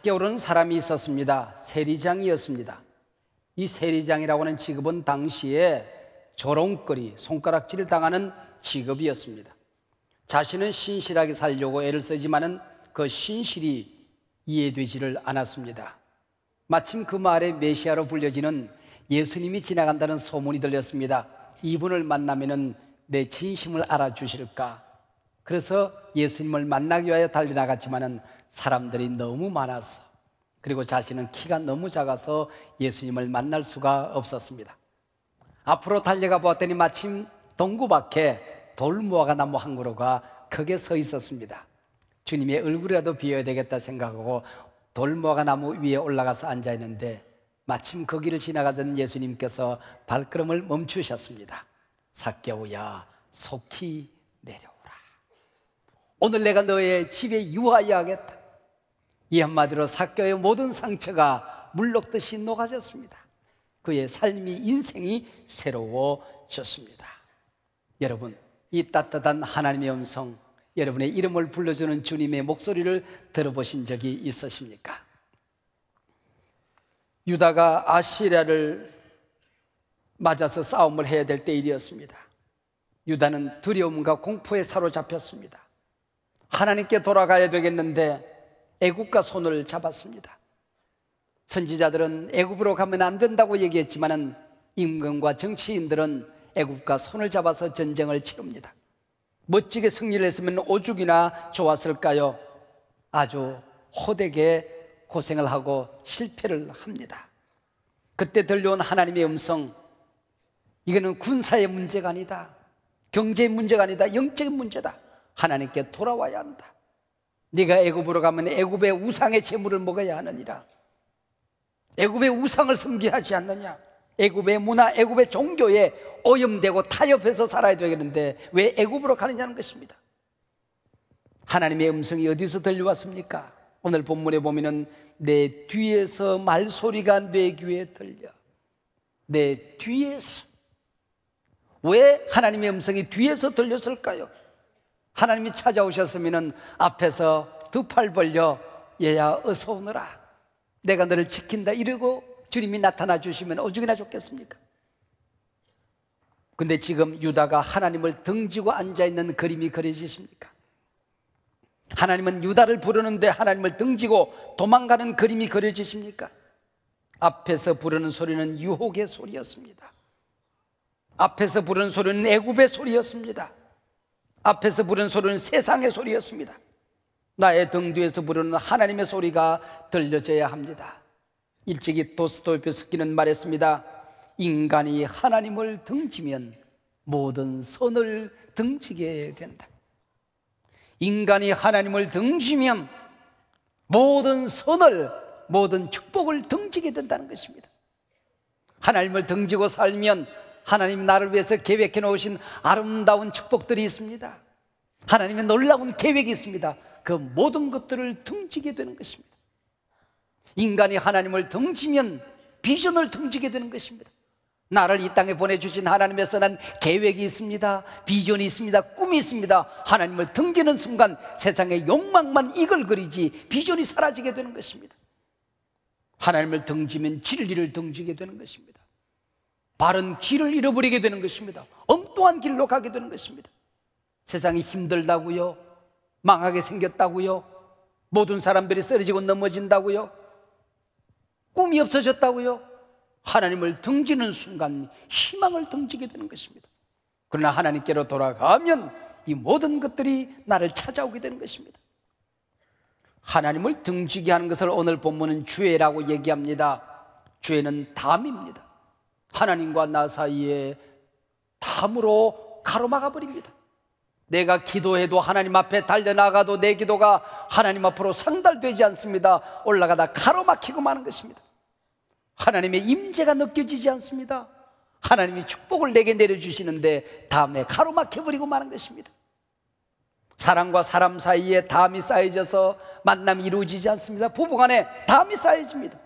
삭개오르는 사람이 있었습니다. 세리장이었습니다. 이 세리장이라고 하는 직업은 당시에 조롱거리, 손가락질을 당하는 직업이었습니다. 자신은 신실하게 살려고 애를 쓰지만은 그 신실이 이해되지를 않았습니다. 마침 그 말에 메시아로 불려지는 예수님이 지나간다는 소문이 들렸습니다. 이분을 만나면은 내 진심을 알아주실까? 그래서 예수님을 만나기 위하여 달려나갔지만은 사람들이 너무 많아서 그리고 자신은 키가 너무 작아서 예수님을 만날 수가 없었습니다. 앞으로 달려가 보았더니 마침 동구 밖에 돌무화과 나무 한 그루가 크게 서 있었습니다. 주님의 얼굴이라도 비워야 되겠다 생각하고 돌무화과 나무 위에 올라가서 앉아 있는데 마침 거기를 지나가던 예수님께서 발걸음을 멈추셨습니다. 사개오야 속히 내려오라. 오늘 내가 너의 집에 유하여 하겠다. 이 한마디로 사개오의 모든 상처가 물럭듯이 녹아졌습니다. 그의 삶이 인생이 새로워졌습니다. 여러분, 이 따뜻한 하나님의 음성, 여러분의 이름을 불러주는 주님의 목소리를 들어보신 적이 있으십니까? 유다가 아시리아를 맞아서 싸움을 해야 될 때 일이었습니다. 유다는 두려움과 공포에 사로잡혔습니다. 하나님께 돌아가야 되겠는데 애국과 손을 잡았습니다. 선지자들은 애굽으로 가면 안 된다고 얘기했지만은 임금과 정치인들은 애굽과 손을 잡아서 전쟁을 치릅니다. 멋지게 승리를 했으면 오죽이나 좋았을까요? 아주 호되게 고생을 하고 실패를 합니다. 그때 들려온 하나님의 음성, 이거는 군사의 문제가 아니다. 경제의 문제가 아니다. 영적인 문제다. 하나님께 돌아와야 한다. 네가 애굽으로 가면 애굽의 우상의 재물을 먹어야 하느니라. 애굽의 우상을 섬기하지 않느냐? 애굽의 문화, 애굽의 종교에 오염되고 타협해서 살아야 되겠는데 왜 애굽으로 가느냐는 것입니다. 하나님의 음성이 어디서 들려왔습니까? 오늘 본문에 보면은 내 뒤에서 말소리가 내 귀에 들려. 내 뒤에서. 왜 하나님의 음성이 뒤에서 들렸을까요? 하나님이 찾아오셨으면은 앞에서 두 팔 벌려 얘야 어서 오너라. 내가 너를 지킨다 이러고 주님이 나타나 주시면 오죽이나 좋겠습니까? 근데 지금 유다가 하나님을 등지고 앉아 있는 그림이 그려지십니까? 하나님은 유다를 부르는데 하나님을 등지고 도망가는 그림이 그려지십니까? 앞에서 부르는 소리는 유혹의 소리였습니다. 앞에서 부르는 소리는 애굽의 소리였습니다. 앞에서 부르는 소리는 세상의 소리였습니다. 나의 등 뒤에서 부르는 하나님의 소리가 들려져야 합니다. 일찍이 도스토옙스키는 말했습니다. 인간이 하나님을 등지면 모든 선을 등지게 된다. 인간이 하나님을 등지면 모든 선을 모든 축복을 등지게 된다는 것입니다. 하나님을 등지고 살면 하나님 나를 위해서 계획해 놓으신 아름다운 축복들이 있습니다. 하나님의 놀라운 계획이 있습니다. 그 모든 것들을 등지게 되는 것입니다. 인간이 하나님을 등지면 비전을 등지게 되는 것입니다. 나를 이 땅에 보내주신 하나님의 선한 계획이 있습니다. 비전이 있습니다. 꿈이 있습니다. 하나님을 등지는 순간 세상의 욕망만 이글거리지 비전이 사라지게 되는 것입니다. 하나님을 등지면 진리를 등지게 되는 것입니다. 바른 길을 잃어버리게 되는 것입니다. 엉뚱한 길로 가게 되는 것입니다. 세상이 힘들다고요? 망하게 생겼다고요? 모든 사람들이 쓰러지고 넘어진다고요? 꿈이 없어졌다고요? 하나님을 등지는 순간 희망을 등지게 되는 것입니다. 그러나 하나님께로 돌아가면 이 모든 것들이 나를 찾아오게 되는 것입니다. 하나님을 등지게 하는 것을 오늘 본문은 죄라고 얘기합니다. 죄는 담입니다. 하나님과 나 사이에 담으로 가로막아 버립니다. 내가 기도해도 하나님 앞에 달려나가도 내 기도가 하나님 앞으로 상달되지 않습니다. 올라가다 가로막히고 마는 것입니다. 하나님의 임재가 느껴지지 않습니다. 하나님이 축복을 내게 내려주시는데 다음에 가로막혀버리고 마는 것입니다. 사람과 사람 사이에 담이 쌓여져서 만남이 이루어지지 않습니다. 부부 간에 담이 쌓여집니다.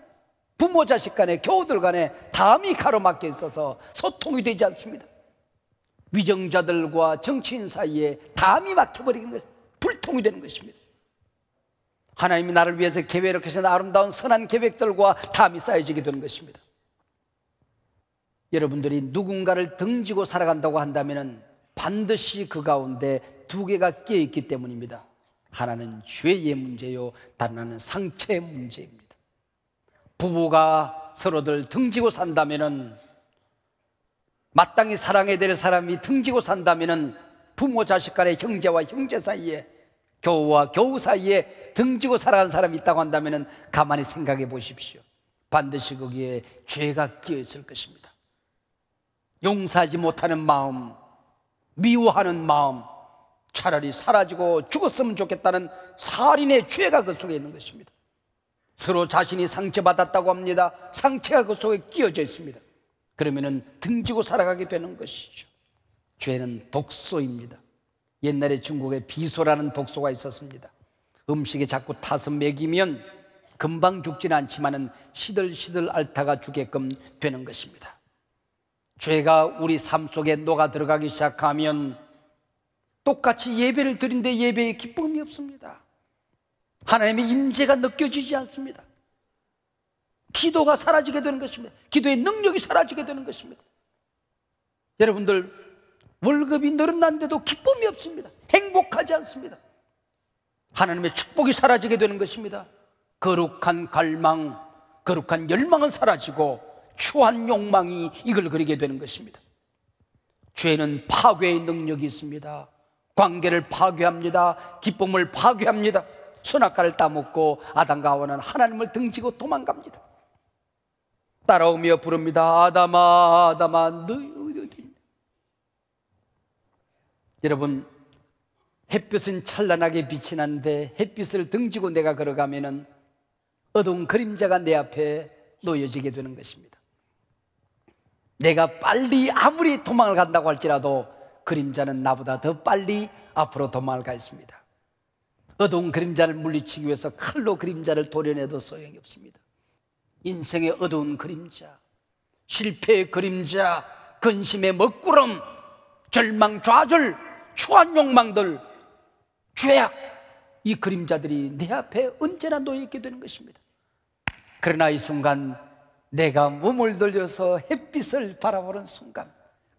부모 자식 간에 교우들 간에 담이 가로막혀 있어서 소통이 되지 않습니다. 위정자들과 정치인 사이에 담이 막혀버리는 것, 불통이 되는 것입니다. 하나님이 나를 위해서 계획을 하신 아름다운 선한 계획들과 담이 쌓여지게 되는 것입니다. 여러분들이 누군가를 등지고 살아간다고 한다면 반드시 그 가운데 두 개가 끼어 있기 때문입니다. 하나는 죄의 문제요, 다른 하나는 상처의 문제입니다. 부부가 서로들 등지고 산다면은 마땅히 사랑해야 될 사람이 등지고 산다면은 부모 자식 간의 형제와 형제 사이에 교우와 교우 사이에 등지고 살아가는 사람이 있다고 한다면은 가만히 생각해 보십시오. 반드시 거기에 죄가 끼어 있을 것입니다. 용서하지 못하는 마음, 미워하는 마음, 차라리 사라지고 죽었으면 좋겠다는 살인의 죄가 그 속에 있는 것입니다. 서로 자신이 상처받았다고 합니다. 상처가 그 속에 끼어져 있습니다. 그러면은 등지고 살아가게 되는 것이죠. 죄는 독소입니다. 옛날에 중국에 비소라는 독소가 있었습니다. 음식에 자꾸 타서 먹이면 금방 죽지는 않지만은 시들시들 앓다가 죽게끔 되는 것입니다. 죄가 우리 삶 속에 녹아 들어가기 시작하면 똑같이 예배를 드린데 예배에 기쁨이 없습니다. 하나님의 임재가 느껴지지 않습니다. 기도가 사라지게 되는 것입니다. 기도의 능력이 사라지게 되는 것입니다. 여러분들 월급이 늘어난데도 기쁨이 없습니다. 행복하지 않습니다. 하나님의 축복이 사라지게 되는 것입니다. 거룩한 갈망, 거룩한 열망은 사라지고 추한 욕망이 이걸 그리게 되는 것입니다. 죄는 파괴의 능력이 있습니다. 관계를 파괴합니다. 기쁨을 파괴합니다. 선악과를 따먹고 아담과 하와는 하나님을 등지고 도망갑니다. 따라오며 부릅니다. 아담아, 아담아, 어디? 여러분, 햇빛은 찬란하게 나는데 햇빛을 등지고 내가 걸어가면은 어두운 그림자가 내 앞에 놓여지게 되는 것입니다. 내가 빨리 아무리 도망을 간다고 할지라도 그림자는 나보다 더 빨리 앞으로 도망을 가 있습니다. 어두운 그림자를 물리치기 위해서 칼로 그림자를 도려내도 소용이 없습니다. 인생의 어두운 그림자, 실패의 그림자, 근심의 먹구름, 절망, 좌절, 추한 욕망들, 죄악, 이 그림자들이 내 앞에 언제나 놓여있게 되는 것입니다. 그러나 이 순간 내가 몸을 돌려서 햇빛을 바라보는 순간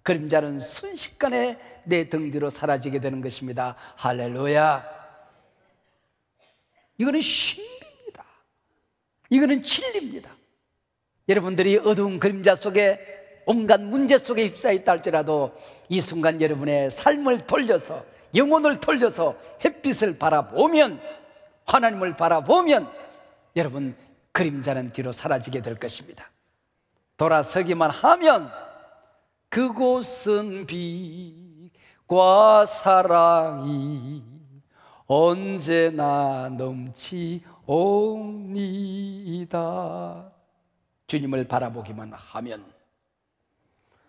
그림자는 순식간에 내 등 뒤로 사라지게 되는 것입니다. 할렐루야. 이거는 신비입니다. 이거는 진리입니다. 여러분들이 어두운 그림자 속에 온갖 문제 속에 휩싸여 있다 할지라도 이 순간 여러분의 삶을 돌려서 영혼을 돌려서 햇빛을 바라보면 하나님을 바라보면 여러분 그림자는 뒤로 사라지게 될 것입니다. 돌아서기만 하면 그곳은 빛과 사랑이 언제나 넘치옵니다. 주님을 바라보기만 하면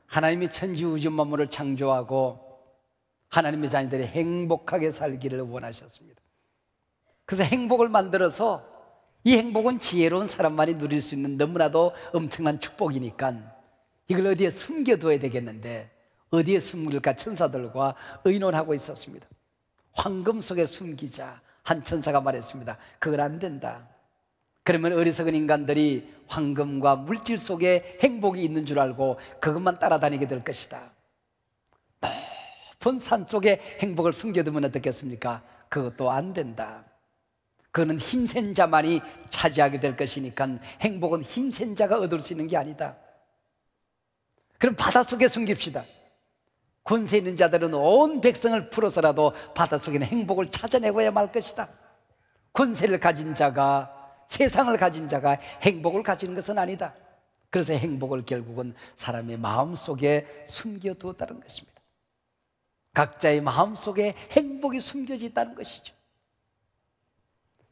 하나님이 천지 우주 만물을 창조하고 하나님의 자녀들이 행복하게 살기를 원하셨습니다. 그래서 행복을 만들어서 이 행복은 지혜로운 사람만이 누릴 수 있는 너무나도 엄청난 축복이니까 이걸 어디에 숨겨둬야 되겠는데 어디에 숨길까 천사들과 의논하고 있었습니다. 황금 속에 숨기자 한 천사가 말했습니다. 그걸 안 된다. 그러면 어리석은 인간들이 황금과 물질 속에 행복이 있는 줄 알고 그것만 따라다니게 될 것이다. 높은 산 속에 행복을 숨겨두면 어떻겠습니까? 그것도 안 된다. 그거는 힘센 자만이 차지하게 될 것이니까 행복은 힘센 자가 얻을 수 있는 게 아니다. 그럼 바닷속에 숨깁시다. 권세 있는 자들은 온 백성을 풀어서라도 바닷속에 는 행복을 찾아내고야 말 것이다. 권세를 가진 자가 세상을 가진 자가 행복을 가지는 것은 아니다. 그래서 행복을 결국은 사람의 마음 속에 숨겨두었다는 것입니다. 각자의 마음 속에 행복이 숨겨져 있다는 것이죠.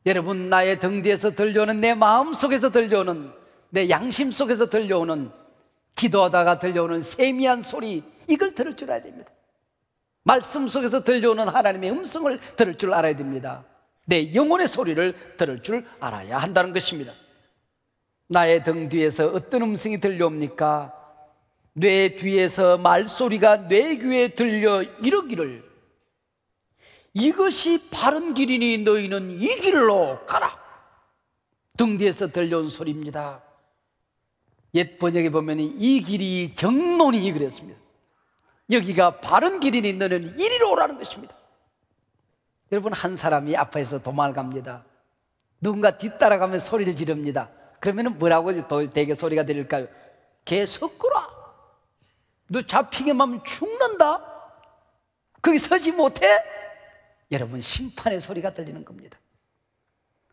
여러분, 나의 등 뒤에서 들려오는 내 마음 속에서 들려오는 내 양심 속에서 들려오는 기도하다가 들려오는 세미한 소리, 이걸 들을 줄 알아야 됩니다. 말씀 속에서 들려오는 하나님의 음성을 들을 줄 알아야 됩니다. 내 영혼의 소리를 들을 줄 알아야 한다는 것입니다. 나의 등 뒤에서 어떤 음성이 들려옵니까? 뇌 뒤에서 말소리가 뇌 귀에 들려 이러기를 이것이 바른 길이니 너희는 이 길로 가라. 등 뒤에서 들려온 소리입니다. 옛 번역에 보면 이 길이 정론이 그랬습니다. 여기가 바른 길이니 너는 이리로 오라는 것입니다. 여러분 한 사람이 앞에서 도망을 갑니다. 누군가 뒤따라가면 소리를 지릅니다. 그러면 뭐라고 되게 소리가 들릴까요? 개 섞어라. 너 잡히게만 하면 죽는다. 거기 서지 못해? 여러분 심판의 소리가 들리는 겁니다.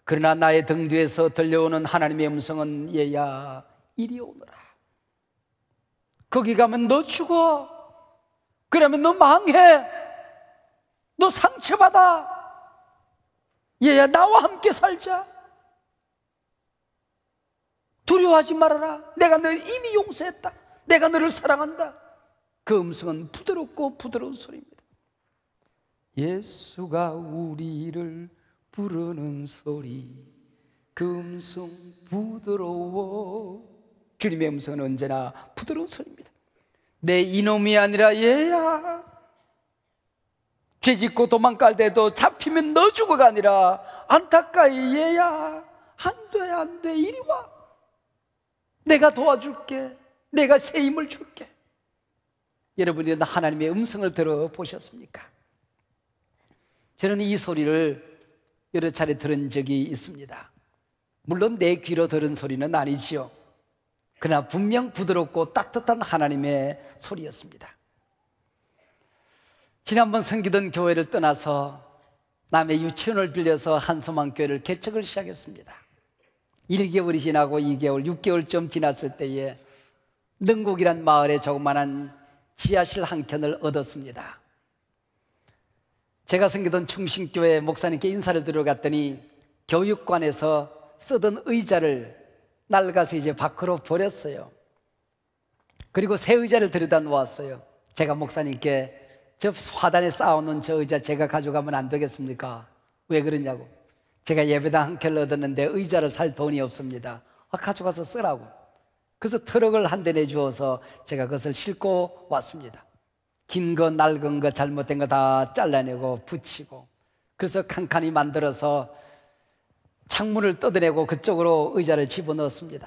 그러나 나의 등 뒤에서 들려오는 하나님의 음성은 얘야 이리 오너라. 거기 가면 너 죽어. 그러면 너 망해. 너 상처받아. 얘야 나와 함께 살자. 두려워하지 말아라. 내가 너를 이미 용서했다. 내가 너를 사랑한다. 그 음성은 부드럽고 부드러운 소리입니다. 예수가 우리를 부르는 소리 그 음성 부드러워 주님의 음성은 언제나 부드러운 소리입니다. 내 이놈이 아니라 얘야. 죄 짓고 도망갈 때도 잡히면 너 죽어가 아니라 안타까이 얘야. 안 돼 안 돼. 이리 와. 내가 도와줄게. 내가 새 힘을 줄게. 여러분이 하나님의 음성을 들어보셨습니까? 저는 이 소리를 여러 차례 들은 적이 있습니다. 물론 내 귀로 들은 소리는 아니지요. 그러나 분명 부드럽고 따뜻한 하나님의 소리였습니다. 지난번 섬기던 교회를 떠나서 남의 유치원을 빌려서 한소망 교회를 개척을 시작했습니다. 1개월이 지나고 2개월, 6개월쯤 지났을 때에 능곡이란 마을에 조그만한 지하실 한 켠을 얻었습니다. 제가 생기던 충신교회 목사님께 인사를 들어갔더니 교육관에서 쓰던 의자를 낡아서 이제 밖으로 버렸어요. 그리고 새 의자를 들여다 놓았어요. 제가 목사님께 저 화단에 쌓아놓은 저 의자 제가 가져가면 안 되겠습니까? 왜 그러냐고. 제가 예배당 한켤 얻었는데 의자를 살 돈이 없습니다. 아, 가져가서 쓰라고. 그래서 트럭을 한 대 내주어서 제가 그것을 싣고 왔습니다. 긴 거 낡은 거 잘못된 거 다 잘라내고 붙이고 그래서 칸칸이 만들어서 창문을 뜯어내고 그쪽으로 의자를 집어넣었습니다.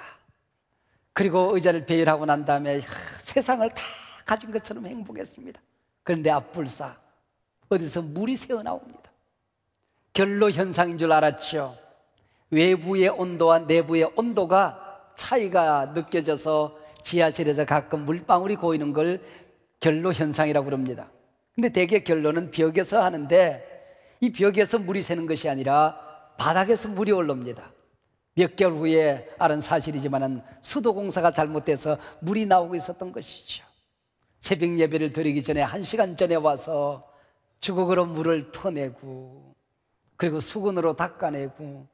그리고 의자를 배열하고 난 다음에 세상을 다 가진 것처럼 행복했습니다. 그런데 앞불사 어디서 물이 새어 나옵니다. 결로 현상인 줄 알았죠. 외부의 온도와 내부의 온도가 차이가 느껴져서 지하실에서 가끔 물방울이 고이는 걸 결로 현상이라고 그럽니다. 근데 대개 결로는 벽에서 하는데 이 벽에서 물이 새는 것이 아니라 바닥에서 물이 올라옵니다. 몇 개월 후에 알은 사실이지만은 수도 공사가 잘못돼서 물이 나오고 있었던 것이죠. 새벽 예배를 드리기 전에 한 시간 전에 와서 주걱으로 물을 터내고 그리고 수건으로 닦아내고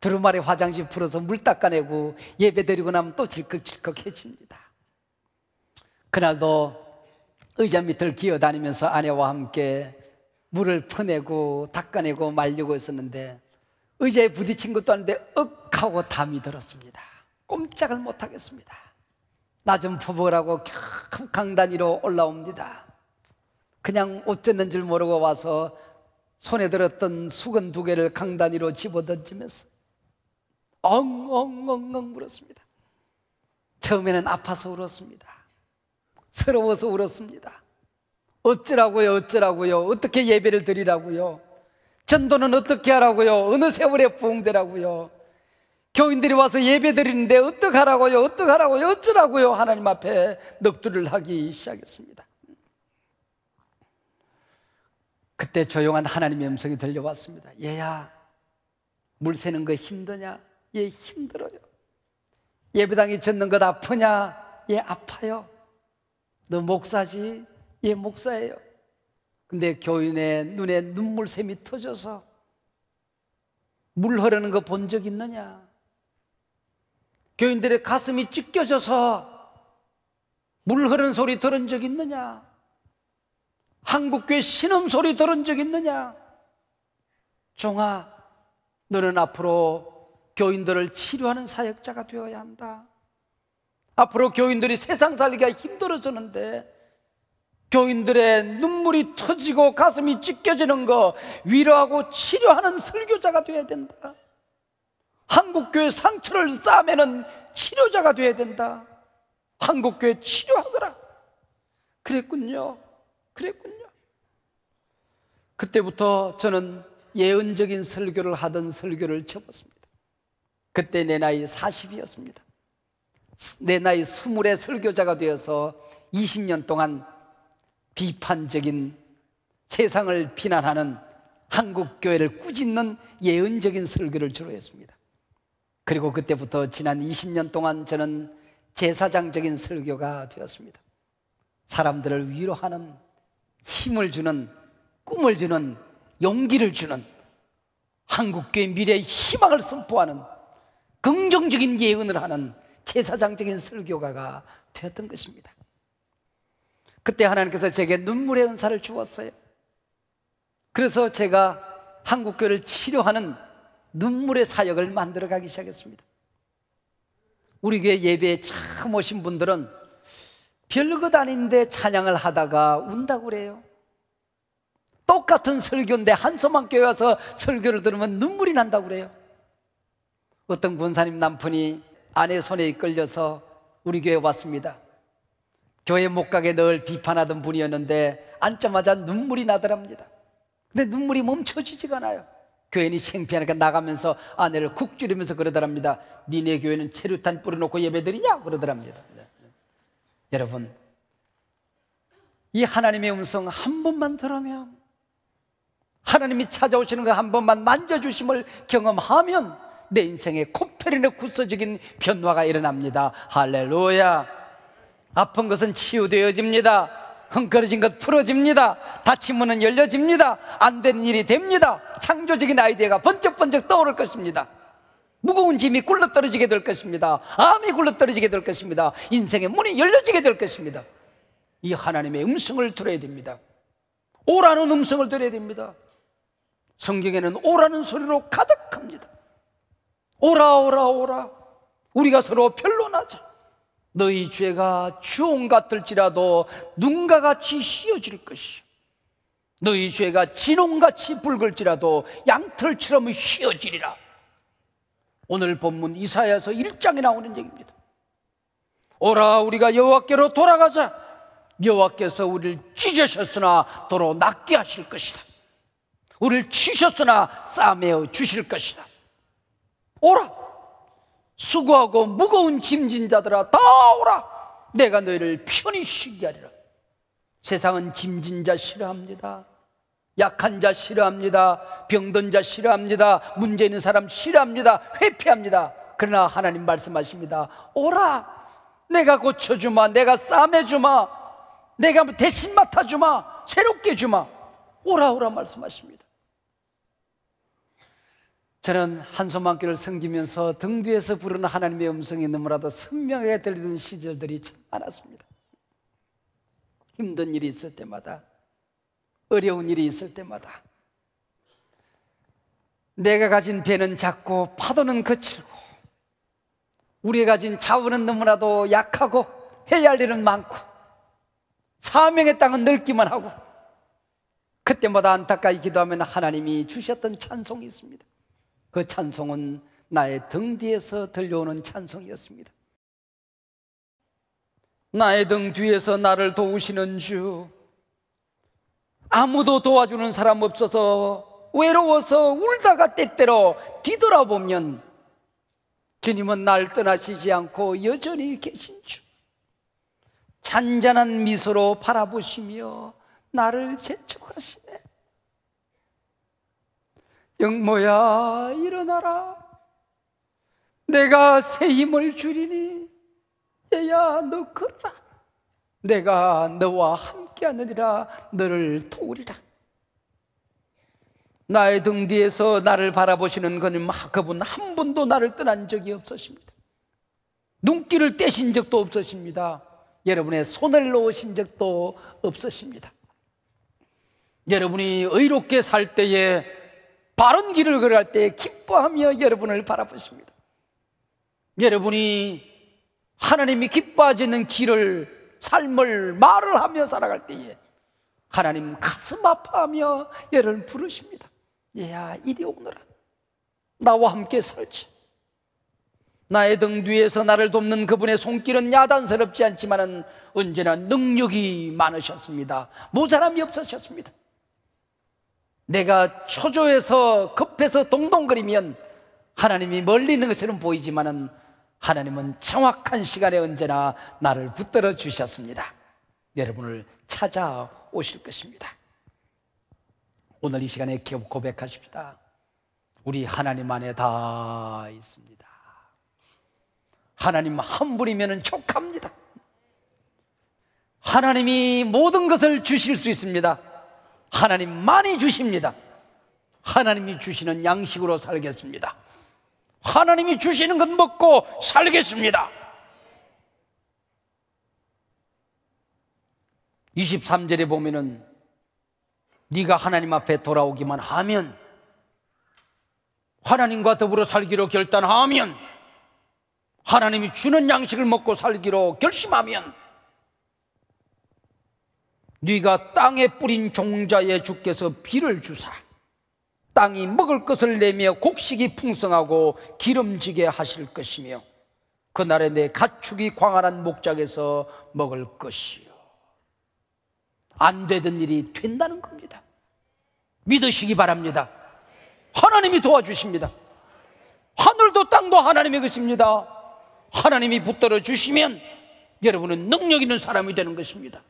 두루마리 화장실 풀어서 물 닦아내고 예배 드리고 나면 또 질컥질컥해집니다. 그날도 의자 밑을 기어다니면서 아내와 함께 물을 퍼내고 닦아내고 말려고 했었는데 의자에 부딪힌 것도 아닌데 억 하고 담이 들었습니다. 꼼짝을 못하겠습니다. 나좀 퍼보라고 강단 위로 올라옵니다. 그냥 어쨌는 줄 모르고 와서 손에 들었던 수건 두 개를 강단 위로 집어던지면서 엉엉엉엉 울었습니다. 처음에는 아파서 울었습니다. 서러워서 울었습니다. 어쩌라고요, 어쩌라고요, 어떻게 예배를 드리라고요, 전도는 어떻게 하라고요, 어느 세월에 부흥되라고요, 교인들이 와서 예배 드리는데 어떡하라고요, 어떡하라고요, 어쩌라고요, 하나님 앞에 넋두를 하기 시작했습니다. 그때 조용한 하나님의 음성이 들려왔습니다. 얘야, 물 새는 거 힘드냐? 얘 힘들어요. 예배당이 젖는 것 아프냐? 얘 아파요. 너 목사지? 예, 목사예요. 근데 교인의 눈에 눈물샘이 터져서 물 흐르는 거 본 적 있느냐? 교인들의 가슴이 찢겨져서 물 흐르는 소리 들은 적 있느냐? 한국교회 신음 소리 들은 적 있느냐? 종아, 너는 앞으로 교인들을 치료하는 사역자가 되어야 한다. 앞으로 교인들이 세상 살기가 힘들어졌는데 교인들의 눈물이 터지고 가슴이 찢겨지는 거 위로하고 치료하는 설교자가 되어야 된다. 한국교회 상처를 싸매는 치료자가 되어야 된다. 한국교회 치료하거라. 그랬군요. 그랬군요. 그때부터 저는 예언적인 설교를 하던 설교를 접었습니다. 그때 내 나이 40이었습니다. 내 나이 20의 설교자가 되어서 20년 동안 비판적인 세상을 비난하는 한국 교회를 꾸짖는 예언적인 설교를 주로 했습니다. 그리고 그때부터 지난 20년 동안 저는 제사장적인 설교가 되었습니다. 사람들을 위로하는 힘을 주는 꿈을 주는 용기를 주는 한국교회 미래의 희망을 선포하는 긍정적인 예언을 하는 제사장적인 설교가가 되었던 것입니다. 그때 하나님께서 제게 눈물의 은사를 주었어요. 그래서 제가 한국교회를 치료하는 눈물의 사역을 만들어 가기 시작했습니다. 우리 교회 예배에 처음 오신 분들은 별것 아닌데 찬양을 하다가 운다고 그래요. 똑같은 설교인데 한소만 와서 설교를 들으면 눈물이 난다고 그래요. 어떤 군사님 남편이 아내 손에 이끌려서 우리 교회 왔습니다. 교회 못 가게 늘 비판하던 분이었는데 앉자마자 눈물이 나더랍니다. 근데 눈물이 멈춰지지가 않아요. 교인이 창피하니까 나가면서 아내를 쿡 찌르면서 그러더랍니다. 니네 교회는 체류탄 뿌려놓고 예배드리냐? 그러더랍니다. 네. 여러분, 이 하나님의 음성 한 번만 들으면 하나님이 찾아오시는 거 한 번만 만져주심을 경험하면 내 인생에 코페르네 구서적인 변화가 일어납니다. 할렐루야. 아픈 것은 치유되어집니다. 흥거러진 것 풀어집니다. 닫힌 문은 열려집니다. 안 되는 일이 됩니다. 창조적인 아이디어가 번쩍번쩍 떠오를 것입니다. 무거운 짐이 굴러떨어지게 될 것입니다. 암이 굴러떨어지게 될 것입니다. 인생의 문이 열려지게 될 것입니다. 이 하나님의 음성을 들어야 됩니다. 오라는 음성을 들어야 됩니다. 성경에는 오라는 소리로 가득합니다. 오라 오라 오라 우리가 서로 변론하자 너희 죄가 주홍 같을지라도 눈과 같이 휘어질 것이요. 너희 죄가 진홍같이 붉을지라도 양털처럼 휘어지리라. 오늘 본문 이사야서 1장에 나오는 얘기입니다. 오라 우리가 여호와께로 돌아가자. 여호와께서 우리를 찢으셨으나 도로 낫게 하실 것이다. 우리를 치셨으나 싸매어 주실 것이다. 오라 수고하고 무거운 짐진 자들아 다 오라! 내가 너희를 편히 쉬게 하리라. 세상은 짐진 자 싫어합니다. 약한 자 싫어합니다. 병든 자 싫어합니다. 문제 있는 사람 싫어합니다. 회피합니다. 그러나 하나님 말씀하십니다. 오라! 내가 고쳐주마. 내가 싸매주마. 내가 대신 맡아주마. 새롭게 주마. 오라 오라 말씀하십니다 저는 한소만교를 섬기면서 등 뒤에서 부르는 하나님의 음성이 너무나도 선명하게 들리던 시절들이 참 많았습니다. 힘든 일이 있을 때마다, 어려운 일이 있을 때마다, 내가 가진 배는 작고 파도는 거칠고, 우리가 가진 자원은 너무나도 약하고 해야 할 일은 많고, 사명의 땅은 넓기만 하고, 그때마다 안타까이 기도하면 하나님이 주셨던 찬송이 있습니다. 그 찬송은 나의 등 뒤에서 들려오는 찬송이었습니다. 나의 등 뒤에서 나를 도우시는 주, 아무도 도와주는 사람 없어서 외로워서 울다가 때때로 뒤돌아보면 주님은 날 떠나시지 않고 여전히 계신 주. 잔잔한 미소로 바라보시며 나를 재촉하시네. 영모야 일어나라. 내가 새 힘을 주리니 얘야 너 걸어라. 내가 너와 함께하느니라 너를 도우리라. 나의 등 뒤에서 나를 바라보시는 그님 그분 한 번도 나를 떠난 적이 없으십니다. 눈길을 떼신 적도 없으십니다. 여러분의 손을 놓으신 적도 없으십니다. 여러분이 의롭게 살 때에 바른 길을 걸어갈 때 기뻐하며 여러분을 바라보십니다. 여러분이 하나님이 기뻐하시는 길을 삶을 말을 하며 살아갈 때에 하나님 가슴 아파하며 얘를 부르십니다. 얘야 이리 오너라. 나와 함께 살지. 나의 등 뒤에서 나를 돕는 그분의 손길은 야단스럽지 않지만은 언제나 능력이 많으셨습니다. 모자람이 없으셨습니다. 내가 초조해서 급해서 동동거리면 하나님이 멀리 있는 것처럼 보이지만은 하나님은 정확한 시간에 언제나 나를 붙들어 주셨습니다. 여러분을 찾아오실 것입니다. 오늘 이 시간에 고백하십시다. 우리 하나님 안에 다 있습니다. 하나님 한 분이면 족합니다. 하나님이 모든 것을 주실 수 있습니다. 하나님 많이 주십니다. 하나님이 주시는 양식으로 살겠습니다. 하나님이 주시는 것 먹고 살겠습니다. 23절에 보면은 네가 하나님 앞에 돌아오기만 하면 하나님과 더불어 살기로 결단하면 하나님이 주는 양식을 먹고 살기로 결심하면 네가 땅에 뿌린 종자에 주께서 비를 주사 땅이 먹을 것을 내며 곡식이 풍성하고 기름지게 하실 것이며 그날에 내 가축이 광활한 목장에서 먹을 것이요. 안 되던 일이 된다는 겁니다. 믿으시기 바랍니다. 하나님이 도와주십니다. 하늘도 땅도 하나님의 것입니다. 하나님이 붙들어 주시면 여러분은 능력 있는 사람이 되는 것입니다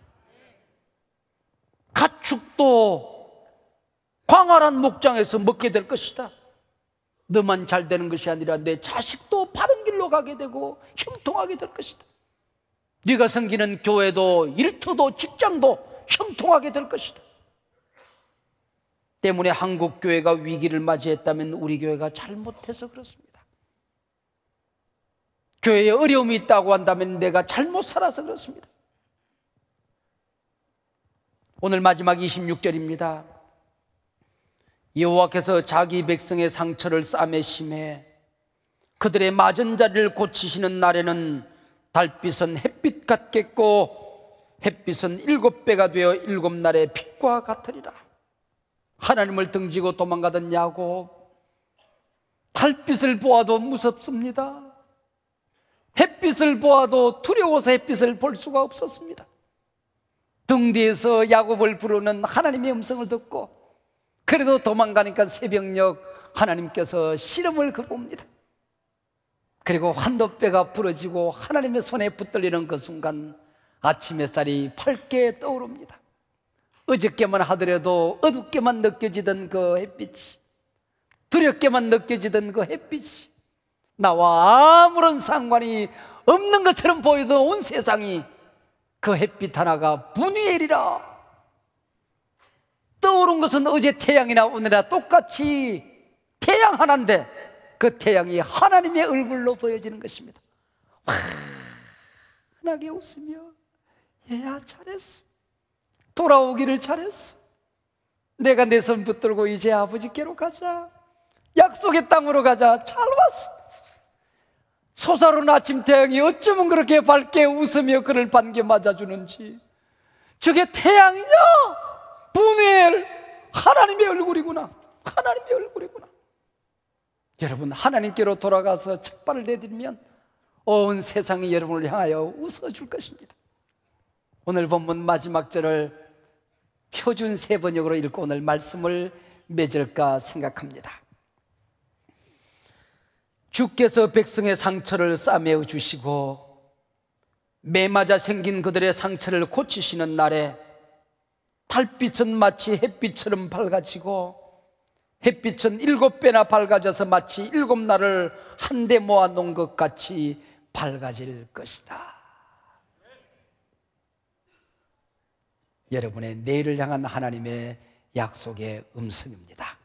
가축도 광활한 목장에서 먹게 될 것이다. 너만 잘 되는 것이 아니라 내 자식도 바른 길로 가게 되고 형통하게 될 것이다. 네가 섬기는 교회도 일터도 직장도 형통하게 될 것이다. 때문에 한국 교회가 위기를 맞이했다면 우리 교회가 잘못해서 그렇습니다. 교회에 어려움이 있다고 한다면 내가 잘못 살아서 그렇습니다. 오늘 마지막 26절입니다. 여호와께서 자기 백성의 상처를 싸매심에 그들의 맞은 자리를 고치시는 날에는 달빛은 햇빛 같겠고 햇빛은 일곱 배가 되어 일곱 날의 빛과 같으리라. 하나님을 등지고 도망가던 야곱 달빛을 보아도 무섭습니다. 햇빛을 보아도 두려워서 햇빛을 볼 수가 없었습니다. 등 뒤에서 야곱을 부르는 하나님의 음성을 듣고 그래도 도망가니까 새벽녘 하나님께서 시름을 걸어옵니다. 그리고 한도뼈가 부러지고 하나님의 손에 붙들리는 그 순간 아침 햇살이 밝게 떠오릅니다. 어저께만 하더라도 어둡게만 느껴지던 그 햇빛이 두렵게만 느껴지던 그 햇빛이 나와 아무런 상관이 없는 것처럼 보이던 온 세상이 그 햇빛 하나가 분위엘이라 떠오른 것은 어제 태양이나 오늘이나 똑같이 태양 하나인데 그 태양이 하나님의 얼굴로 보여지는 것입니다. 환하게 웃으며 얘야 잘했어. 돌아오기를 잘했어. 내가 내 손 붙들고 이제 아버지께로 가자. 약속의 땅으로 가자. 잘 왔어. 솟아오른 아침 태양이 어쩌면 그렇게 밝게 웃으며 그를 반겨 맞아주는지. 저게 태양이냐? 분엘 하나님의 얼굴이구나. 하나님의 얼굴이구나. 여러분 하나님께로 돌아가서 책발을 내드리면 온 세상이 여러분을 향하여 웃어줄 것입니다. 오늘 본문 마지막 절을 표준 세 번역으로 읽고 오늘 말씀을 맺을까 생각합니다. 주께서 백성의 상처를 싸매어 주시고 매맞아 생긴 그들의 상처를 고치시는 날에 달빛은 마치 햇빛처럼 밝아지고 햇빛은 일곱 배나 밝아져서 마치 일곱 날을 한데 모아 놓은 것 같이 밝아질 것이다. 여러분의 내일을 향한 하나님의 약속의 음성입니다.